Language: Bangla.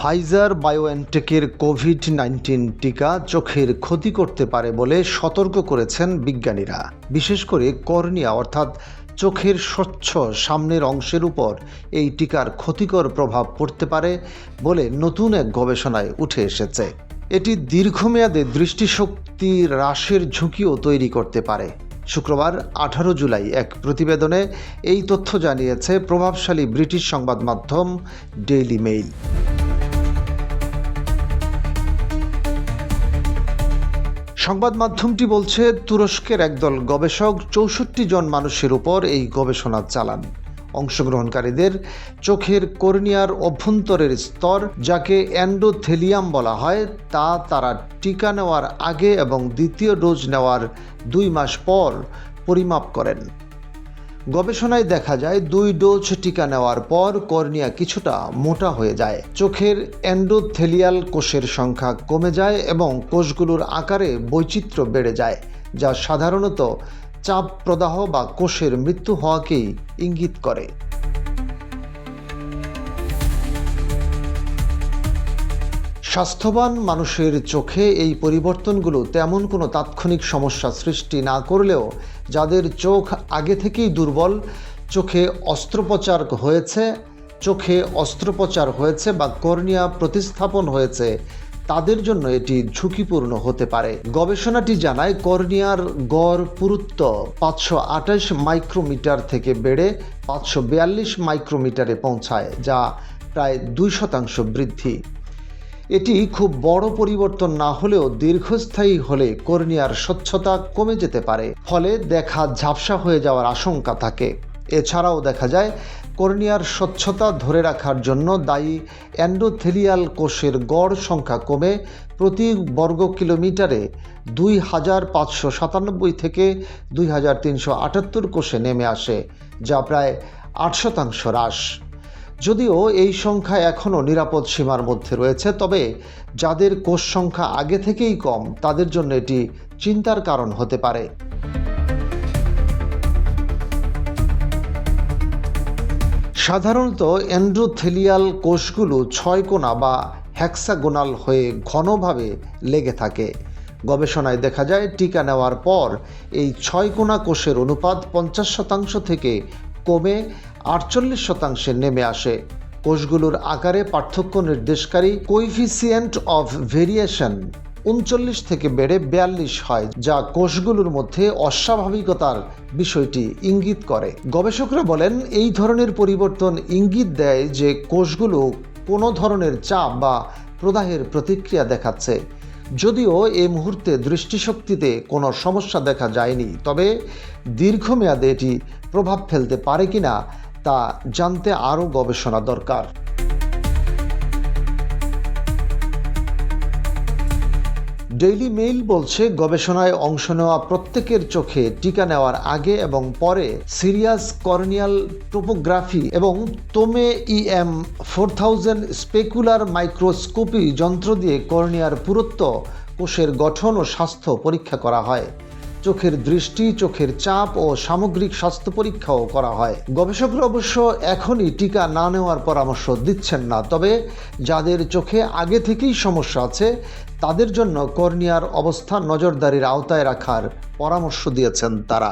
ফাইজার বায়োএনটেকের কোভিড নাইন্টিন টিকা চোখের ক্ষতি করতে পারে বলে সতর্ক করেছেন বিজ্ঞানীরা। বিশেষ করে কর্নিয়া, অর্থাৎ চোখের স্বচ্ছ সামনের অংশের উপর এই টিকার ক্ষতিকর প্রভাব পড়তে পারে বলে নতুন এক গবেষণায় উঠে এসেছে। এটি দীর্ঘমেয়াদে দৃষ্টিশক্তি হ্রাসের ঝুঁকিও তৈরি করতে পারে। শুক্রবার আঠারো জুলাই এক প্রতিবেদনে এই তথ্য জানিয়েছে প্রভাবশালী ব্রিটিশ সংবাদ মাধ্যম ডেইলি মেইল। সংবাদ মাধ্যমটি বলছে, তুরস্কের একদল গবেষক চৌষট্টি জন মানুষের উপর এই গবেষণা চালান। অংশগ্রহণকারীদের চোখের কর্নিয়ার অভ্যন্তরের স্তর, যাকে অ্যান্ডোথেলিয়াম বলা হয়, তা তারা টিকা নেওয়ার আগে এবং দ্বিতীয় ডোজ নেওয়ার দুই মাস পর পরিমাপ করেন। গবেষণায় দেখা যায় দুই ডোজ টিকা নেওয়ার পর কর্নিয়া কিছুটা মোটা হয়ে যায়। চোখের অ্যান্ডোথেলিয়াল কোষের সংখ্যা কমে যায় এবং কোষগুলোর আকারে বৈচিত্র্য বেড়ে যায়, যা সাধারণত চাপ প্রদাহ বা কোষের মৃত্যু হওয়াকেই ইঙ্গিত করে। স্বাস্থ্যবান মানুষের চোখে এই পরিবর্তনগুলো তেমন কোনো তাৎক্ষণিক সমস্যা সৃষ্টি না করলেও যাদের চোখ আগে থেকেই দুর্বল, চোখে অস্ত্রোপচার হয়েছে, চোখে অস্ত্রোপচার হয়েছে বা কর্নিয়া প্রতিস্থাপন হয়েছে, তাদের জন্য এটি ঝুঁকিপূর্ণ হতে পারে। গবেষণাটি জানায়, কর্নিয়ার গড় পুরুত্ব পাঁচশো আঠাশ মাইক্রোমিটার থেকে বেড়ে পাঁচশো বিয়াল্লিশ মাইক্রোমিটারে পৌঁছায়, যা প্রায় দুই শতাংশ বৃদ্ধি। এটি খুব বড় পরিবর্তন না হলেও দীর্ঘস্থায়ী হলে কর্নিয়ার স্বচ্ছতা কমে যেতে পারে। ফলে দেখা ঝাপসা হয়ে যাওয়ার আশঙ্কা থাকে। এছাড়াও দেখা যায়, কর্নিয়ার স্বচ্ছতা ধরে রাখার জন্য দায়ী অ্যান্ডোথেলিয়াল কোষের গড় সংখ্যা কমে প্রতি বর্গ কিলোমিটারে দুই হাজার পাঁচশো সাতানব্বই থেকে দুই হাজার তিনশো আটাত্তর কোষে নেমে আসে, যা প্রায় আট শতাংশ হ্রাস। যদিও এই সংখ্যা এখনও নিরাপদ সীমার মধ্যে রয়েছে, তবে যাদের কোষ সংখ্যা আগে থেকেই কম, তাদের জন্য এটি চিন্তার কারণ হতে পারে। সাধারণত এন্ড্রোথেলিয়াল কোষগুলো ছয় কোণা বা হ্যাক্সাগোনাল হয়ে ঘনভাবে লেগে থাকে। গবেষণায় দেখা যায়, টিকা নেওয়ার পর এই ছয় কোণা কোষের অনুপাত পঞ্চাশ শতাংশ থেকে কমে আটচল্লিশ শতাংশে নেমে আসে। কোষগুলোর আকারে পার্থক্য নির্দেশকারী কোইফিসিয়েন্ট অফ ভেরিয়েশন উনচল্লিশ থেকে বেড়ে বিয়াল্লিশ হয়, যা কোষগুলোর মধ্যে অস্বাভাবিকতার বিষয়টি ইঙ্গিত করে। গবেষকরা বলেন, এই ধরনের পরিবর্তন ইঙ্গিত দেয় যে কোষগুলো কোনো ধরনের চাপ বা প্রদাহের প্রতিক্রিয়া দেখাচ্ছে। যদিও এ মুহূর্তে দৃষ্টিশক্তিতে কোনো সমস্যা দেখা যায়নি, তবে দীর্ঘমেয়াদে এটি প্রভাব ফেলতে পারে কিনা তা জানতে আরও গবেষণা দরকার। ডেইলি মেইল বলছে, গবেষণায় অংশ নেওয়া প্রত্যেকের চোখে টিকা নেওয়ার আগে এবং পরে সিরিয়াস কর্নিয়াল টোপোগ্রাফি এবং Tomey EM four thousand specular microscopy যন্ত্র দিয়ে কর্নিয়ার পুরুত্ব, কোষের গঠন ও স্বাস্থ্য পরীক্ষা করা হয়। চোখের দৃষ্টি, চোখের চাপ ও সামগ্রিক স্বাস্থ্য পরীক্ষাও করা হয়। গবেষকরা অবশ্য এখনই টিকা না নেওয়ার পরামর্শ দিচ্ছেন না, তবে যাদের চোখে আগে থেকেই সমস্যা আছে তাদের জন্য কর্নিয়ার অবস্থা নজরদারির আওতায় রাখার পরামর্শ দিয়েছেন তারা।